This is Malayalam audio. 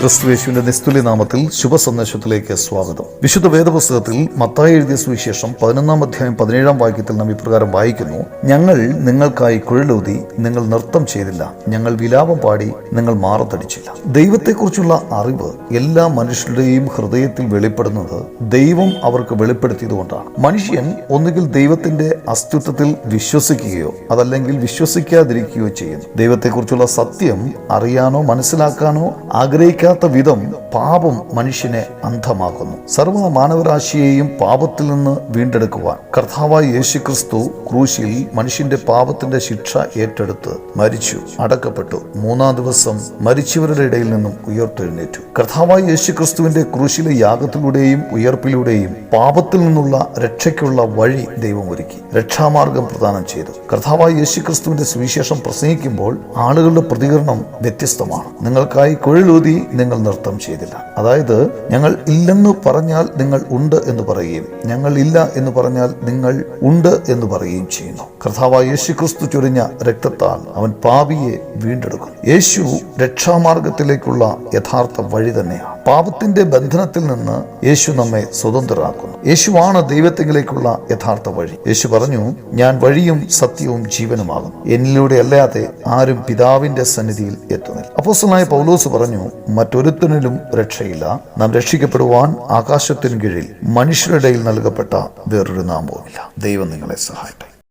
ക്രിസ്തുവേശുവിന്റെ നിസ്തുല്യ നാമത്തിൽ ശുഭസന്ദേശത്തിലേക്ക് സ്വാഗതം. വിശുദ്ധ വേദപുസ്തകത്തിൽ മത്തായി എഴുതിയ സുവിശേഷം പതിനൊന്നാം അധ്യായം പതിനേഴാം വാക്യത്തിൽ നാം ഇപ്രകാരം വായിക്കുന്നു. ഞങ്ങൾ നിങ്ങൾക്കായി കുഴലൂതി നിങ്ങൾ നൃത്തം ചെയ്തില്ല. ഞങ്ങൾ വിലാപം പാടി നിങ്ങൾ മാറത്തടിച്ചില്ല. ദൈവത്തെക്കുറിച്ചുള്ള അറിവ് എല്ലാ മനുഷ്യരുടെയും ഹൃദയത്തിൽ വെളിപ്പെടുന്നത് ദൈവം അവർക്ക് വെളിപ്പെടുത്തിയതുകൊണ്ടാണ് മനുഷ്യൻ ഒന്നുകിൽ ദൈവത്തിന്റെ അസ്തിത്വത്തിൽ വിശ്വസിക്കുകയോ അതല്ലെങ്കിൽ വിശ്വസിക്കാതിരിക്കുകയോ ചെയ്യുന്നു. ദൈവത്തെക്കുറിച്ചുള്ള സത്യം അറിയാനോ മനസ്സിലാക്കാനോ ആഗ്രഹിക്കാത്ത വിധം പാപം മനുഷ്യനെ അന്ധമാക്കുന്നു. സർവ മാനവരാശിയെയും പാപത്തിൽ നിന്ന് വീണ്ടെടുക്കുവാൻ കർത്താവായ യേശു ക്രിസ്തു ക്രൂശിൽ മനുഷ്യന്റെ പാപത്തിന്റെ ശിക്ഷ ഏറ്റെടുത്ത് മരിച്ചു അടക്കപ്പെട്ടു. മൂന്നാം ദിവസം മരിച്ചവരുടെ ഇടയിൽ നിന്നും ഉയർത്തെഴുന്നേറ്റു. കർത്താവായ യേശു ക്രിസ്തുവിന്റെ ക്രൂശിലെ യാഗത്തിലൂടെയും ഉയർപ്പിലൂടെയും പാപത്തിൽ നിന്നുള്ള രക്ഷയ്ക്കുള്ള വഴി ദൈവം ഒരുക്കി രക്ഷാമാർഗം പ്രദാനം ചെയ്തു. കർത്താവായ യേശു ക്രിസ്തുവിന്റെ സുവിശേഷം പ്രസംഗിക്കുമ്പോൾ ആളുകളുടെ പ്രതികരണം വ്യത്യസ്തമാണ്. നിങ്ങൾക്കായി കുഴലൂതി നിങ്ങൾ നൃത്തം ചെയ്തില്ല. അതായത് ഞങ്ങൾ ഇല്ലെന്ന് പറഞ്ഞാൽ നിങ്ങൾ ഉണ്ട് എന്ന് പറയുകയും ഞങ്ങൾ ഇല്ല എന്ന് പറഞ്ഞാൽ നിങ്ങൾ ഉണ്ട് എന്ന് പറയുകയും ചെയ്യുന്നു. കർത്താവായ യേശു ക്രിസ്തു ചൊരിഞ്ഞ രക്തത്താൽ അവൻ പാപിയെ വീണ്ടെടുക്കുന്നു. യേശു രക്ഷാമാർഗത്തിലേക്കുള്ള യഥാർത്ഥ വഴി തന്നെയാണ്. പാപത്തിന്റെ ബന്ധനത്തിൽ നിന്ന് യേശു നമ്മെ സ്വതന്ത്രരാക്കുന്നു. യേശുവാണ് ദൈവത്തിലേക്കുള്ള യഥാർത്ഥ വഴി. യേശു പറഞ്ഞു ഞാൻ വഴിയും സത്യവും ജീവനുമാകും എന്നിലൂടെ അല്ലാതെ ആരും പിതാവിന്റെ സന്നിധിയിൽ എത്തുന്നില്ല. അപ്പോസ്തലനായ പൗലോസ് പറഞ്ഞു മറ്റൊരുത്തനിലും രക്ഷയില്ല. നാം രക്ഷിക്കപ്പെടുവാൻ ആകാശത്തിന് കീഴിൽ മനുഷ്യരുടെ നൽകപ്പെട്ട വേറൊരു നാമവുമില്ല. ദൈവം നിങ്ങളെ സഹായിട്ടെ